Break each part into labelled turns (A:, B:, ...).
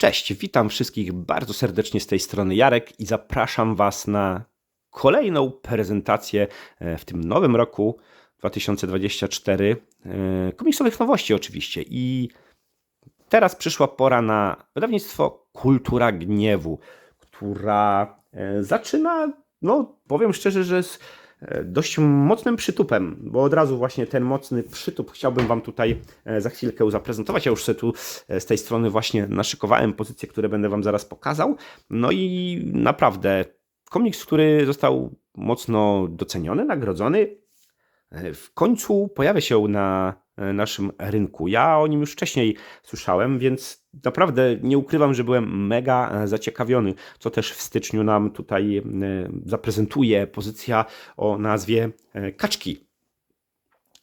A: Cześć, witam wszystkich bardzo serdecznie z tej strony Jarek i zapraszam Was na kolejną prezentację e, w tym nowym roku 2024 e, komiksowych nowości oczywiście. I teraz przyszła pora na wydawnictwo Kultura Gniewu, która e, zaczyna, no powiem szczerze, że z dość mocnym przytupem, bo od razu właśnie ten mocny przytup chciałbym Wam tutaj e, za chwilkę zaprezentować. Ja już sobie tu e, z tej strony właśnie naszykowałem pozycje, które będę Wam zaraz pokazał. No i naprawdę komiks, który został mocno doceniony, nagrodzony, e, w końcu pojawia się na E, naszym rynku. Ja o nim już wcześniej słyszałem, więc naprawdę nie ukrywam, że byłem mega e, zaciekawiony, co też w styczniu nam tutaj e, zaprezentuje pozycja o nazwie Kaczki.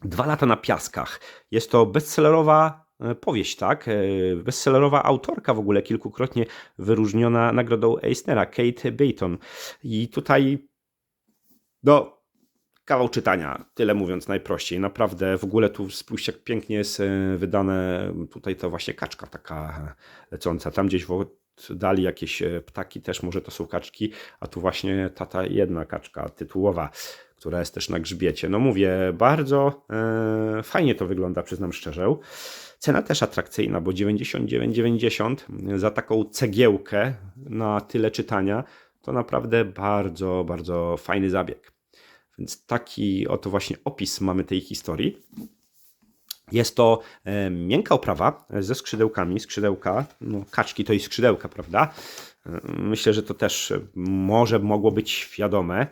A: Dwa lata na piaskach. Jest to bestsellerowa powieść, tak? Bestsellerowa autorka w ogóle, kilkukrotnie wyróżniona nagrodą Eisnera, Kate Bayton. I tutaj, no, kawał czytania, tyle mówiąc najprościej. Naprawdę w ogóle tu spójrzcie jak pięknie jest e, wydane tutaj to właśnie kaczka taka lecąca. Tam gdzieś w dali jakieś e, ptaki, też może to są kaczki, a tu właśnie tata jedna kaczka tytułowa, która jest też na grzbiecie. No mówię, bardzo e, fajnie to wygląda, przyznam szczerze. Cena też atrakcyjna, bo 99,90 za taką cegiełkę na tyle czytania, to naprawdę bardzo, bardzo fajny zabieg. Więc taki oto właśnie opis mamy tej historii. Jest to e, miękka oprawa ze skrzydełkami. Skrzydełka, no kaczki to i skrzydełka, prawda? E, myślę, że to też może mogło być świadome,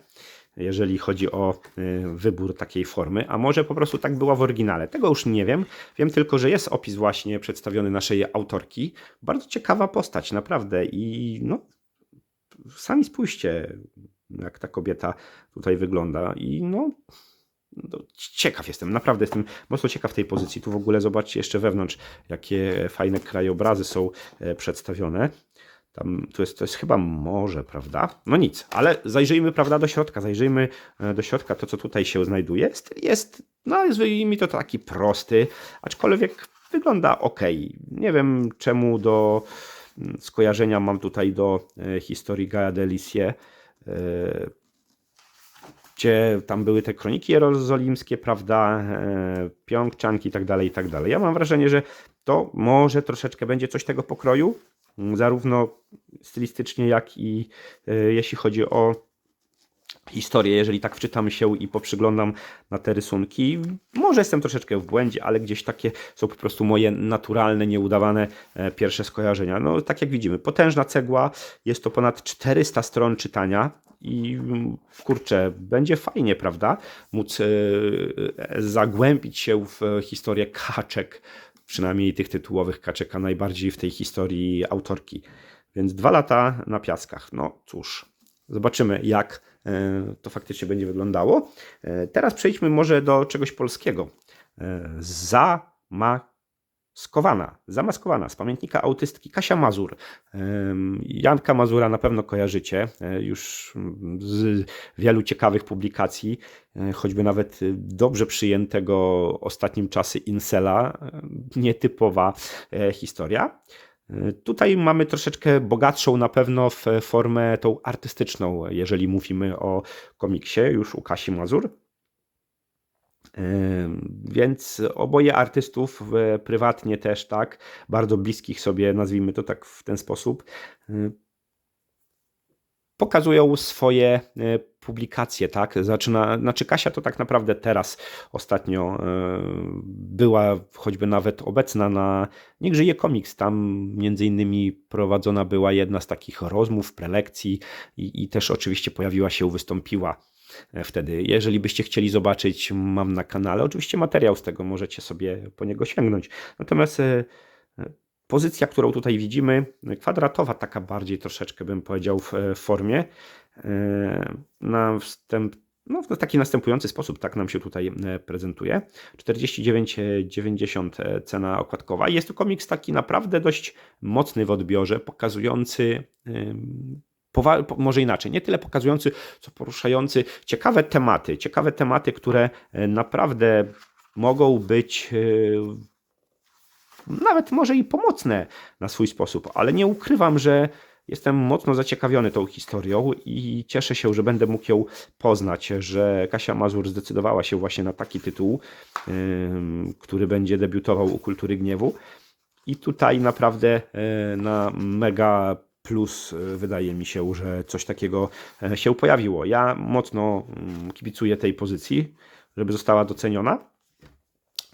A: jeżeli chodzi o e, wybór takiej formy, a może po prostu tak była w oryginale. Tego już nie wiem. Wiem tylko, że jest opis właśnie przedstawiony naszej autorki. Bardzo ciekawa postać, naprawdę. I no, sami spójrzcie, jak ta kobieta tutaj wygląda. I no, no, ciekaw jestem, naprawdę jestem mocno ciekaw tej pozycji. Tu w ogóle zobaczcie jeszcze wewnątrz, jakie fajne krajobrazy są e, przedstawione. Tam, to, jest, to jest chyba morze, prawda? No nic, ale zajrzyjmy, prawda, do środka. Zajrzyjmy e, do środka, to co tutaj się znajduje. Jest, jest no jest mi to taki prosty, aczkolwiek wygląda ok. Nie wiem czemu do mm, skojarzenia mam tutaj do e, historii Gaia Delicie gdzie tam były te kroniki jerozolimskie, prawda, e, Pjongczanki i tak dalej, i tak dalej. Ja mam wrażenie, że to może troszeczkę będzie coś tego pokroju, zarówno stylistycznie, jak i e, jeśli chodzi o historię, jeżeli tak wczytam się i poprzyglądam na te rysunki. Może jestem troszeczkę w błędzie, ale gdzieś takie są po prostu moje naturalne, nieudawane e, pierwsze skojarzenia. No tak jak widzimy, potężna cegła, jest to ponad 400 stron czytania i kurczę, będzie fajnie, prawda? Móc e, zagłębić się w historię kaczek, przynajmniej tych tytułowych kaczek, a najbardziej w tej historii autorki. Więc dwa lata na piaskach. No cóż, zobaczymy jak E, to faktycznie będzie wyglądało. E, teraz przejdźmy może do czegoś polskiego. E, Zamaskowana, zamaskowana z pamiętnika autystki Kasia Mazur. Janka Mazura na pewno kojarzycie już z wielu ciekawych publikacji, choćby nawet dobrze przyjętego ostatnim czasy Insela, nietypowa historia. Tutaj mamy troszeczkę bogatszą na pewno w formę tą artystyczną, jeżeli mówimy o komiksie, już u Kasi Mazur. Więc oboje artystów prywatnie też tak, bardzo bliskich sobie, nazwijmy to tak w ten sposób, pokazują swoje e, publikacje, tak? Zaczyna, znaczy Kasia to tak naprawdę teraz ostatnio e, była choćby nawet obecna na Niech żyje komiks. Tam między innymi prowadzona była jedna z takich rozmów, prelekcji i, i też oczywiście pojawiła się, wystąpiła e, wtedy. Jeżeli byście chcieli zobaczyć, mam na kanale oczywiście materiał z tego, możecie sobie po niego sięgnąć. Natomiast Pozycja, którą tutaj widzimy, kwadratowa, taka bardziej troszeczkę bym powiedział w formie, e, na wstęp, no, w taki następujący sposób tak nam się tutaj e, prezentuje. 49,90 e, cena okładkowa. Jest to komiks taki naprawdę dość mocny w odbiorze, pokazujący może inaczej, nie tyle pokazujący, co poruszający ciekawe tematy, ciekawe tematy, które naprawdę mogą być nawet może i pomocne na swój sposób, ale nie ukrywam, że jestem mocno zaciekawiony tą historią i cieszę się, że będę mógł ją poznać, że Kasia Mazur zdecydowała się właśnie na taki tytuł, który będzie debiutował u Kultury Gniewu. I tutaj naprawdę e, na mega plus e, wydaje mi się, że coś takiego e, się pojawiło. Ja mocno kibicuję tej pozycji, żeby została doceniona.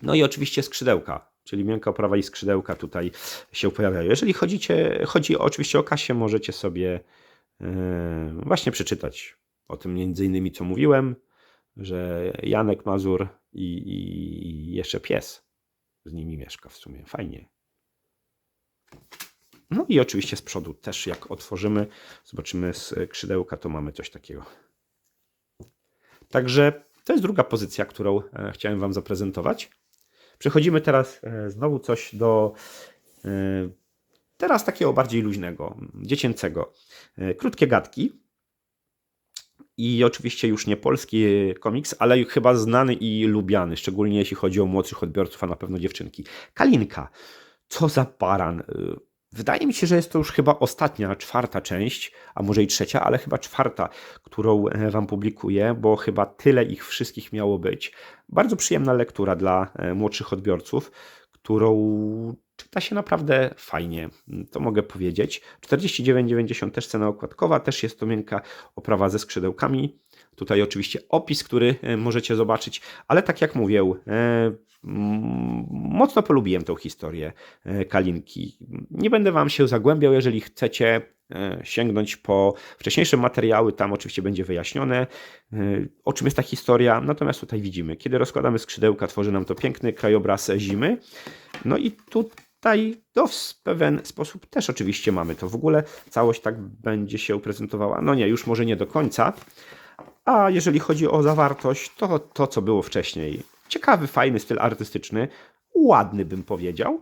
A: No i oczywiście skrzydełka, czyli miękka oprawa i skrzydełka tutaj się pojawiają. Jeżeli chodzicie, chodzi oczywiście o Kasię, możecie sobie właśnie przeczytać o tym między innymi, co mówiłem, że Janek Mazur i, i jeszcze pies z nimi mieszka w sumie. Fajnie. No i oczywiście z przodu też jak otworzymy, zobaczymy skrzydełka, to mamy coś takiego. Także to jest druga pozycja, którą e, chciałem Wam zaprezentować. Przechodzimy teraz e, znowu coś do e, teraz takiego bardziej luźnego, dziecięcego. Krótkie gadki. I oczywiście już nie polski komiks, ale chyba znany i lubiany, szczególnie jeśli chodzi o młodszych odbiorców, a na pewno dziewczynki. Kalinka. Co za baran. Wydaje mi się, że jest to już chyba ostatnia, czwarta część, a może i trzecia, ale chyba czwarta, którą e, Wam publikuję, bo chyba tyle ich wszystkich miało być. Bardzo przyjemna lektura dla e, młodszych odbiorców, którą czyta się naprawdę fajnie, to mogę powiedzieć. 49,90 też cena okładkowa, też jest to miękka oprawa ze skrzydełkami. Tutaj oczywiście opis, który e, możecie zobaczyć, ale tak jak mówię, e, mocno polubiłem tą historię e, Kalinki. Nie będę Wam się zagłębiał, jeżeli chcecie sięgnąć po wcześniejsze materiały, tam oczywiście będzie wyjaśnione, o czym jest ta historia. Natomiast tutaj widzimy, kiedy rozkładamy skrzydełka, tworzy nam to piękny krajobraz zimy. No i tutaj to w pewien sposób też oczywiście mamy to. W ogóle całość tak będzie się prezentowała. No nie, już może nie do końca, a jeżeli chodzi o zawartość, to to, co było wcześniej. Ciekawy, fajny styl artystyczny, ładny bym powiedział.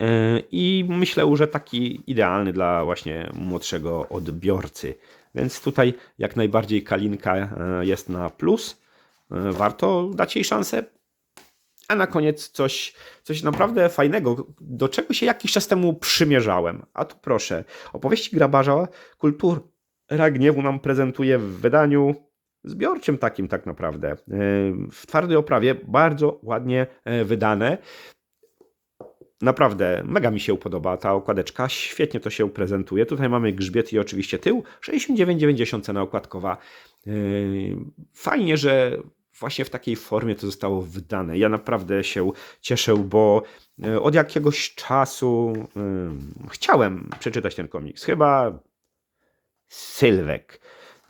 A: E, I myślę, że taki idealny dla właśnie młodszego odbiorcy. Więc tutaj jak najbardziej Kalinka e, jest na plus. E, warto dać jej szansę. A na koniec coś, coś naprawdę fajnego, do czego się jakiś czas temu przymierzałem. A tu proszę, opowieści grabarza kultur, Ragniewu nam prezentuje w wydaniu zbiorczym takim tak naprawdę. E, w twardej oprawie, bardzo ładnie e, wydane. Naprawdę mega mi się podoba ta okładeczka, świetnie to się prezentuje. Tutaj mamy grzbiet i oczywiście tył, 69,90 cena okładkowa. E, fajnie, że właśnie w takiej formie to zostało wydane. Ja naprawdę się cieszę, bo od jakiegoś czasu chciałem przeczytać ten komiks. Chyba Sylwek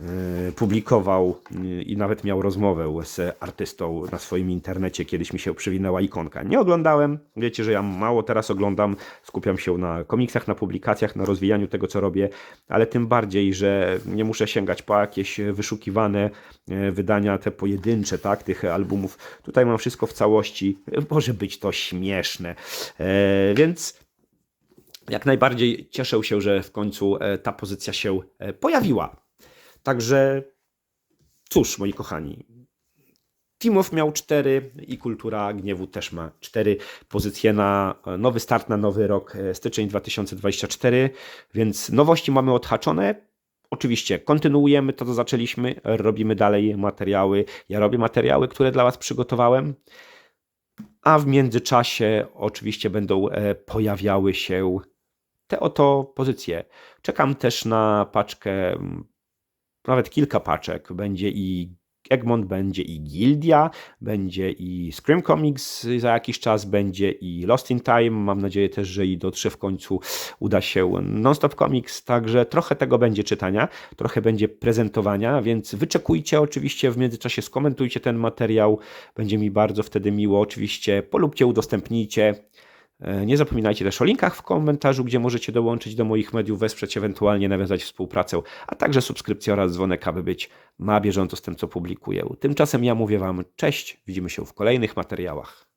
A: e, publikował e, i nawet miał rozmowę z artystą na swoim internecie. Kiedyś mi się przywinęła ikonka. Nie oglądałem. Wiecie, że ja mało teraz oglądam. Skupiam się na komiksach, na publikacjach, na rozwijaniu tego, co robię, ale tym bardziej, że nie muszę sięgać po jakieś wyszukiwane e, wydania, te pojedyncze, tak, tych albumów. Tutaj mam wszystko w całości. Może być to śmieszne. Więc jak najbardziej cieszę się, że w końcu e, ta pozycja się e, pojawiła. Także cóż, moi kochani, Timow miał cztery i Kultura Gniewu też ma cztery pozycje na e, nowy start, na nowy rok, styczeń 2024, więc nowości mamy odhaczone. Oczywiście kontynuujemy to, co zaczęliśmy, robimy dalej materiały. Ja robię materiały, które dla Was przygotowałem, a w międzyczasie oczywiście będą pojawiały się te oto pozycje. Czekam też na paczkę, nawet kilka paczek. Będzie i Egmont, będzie i Gildia, będzie i Scream Comics za jakiś czas, będzie i Lost in Time. Mam nadzieję też, że i dotrze w końcu uda się Nonstop Comics, także trochę tego będzie czytania, trochę będzie prezentowania, więc wyczekujcie oczywiście, w międzyczasie skomentujcie ten materiał, będzie mi bardzo wtedy miło. Oczywiście polubcie, udostępnijcie. E, nie zapominajcie też o linkach w komentarzu, gdzie możecie dołączyć do moich mediów, wesprzeć, ewentualnie nawiązać współpracę, a także subskrypcję oraz dzwonek, aby być na bieżąco z tym, co publikuję. Tymczasem ja mówię Wam cześć, widzimy się w kolejnych materiałach.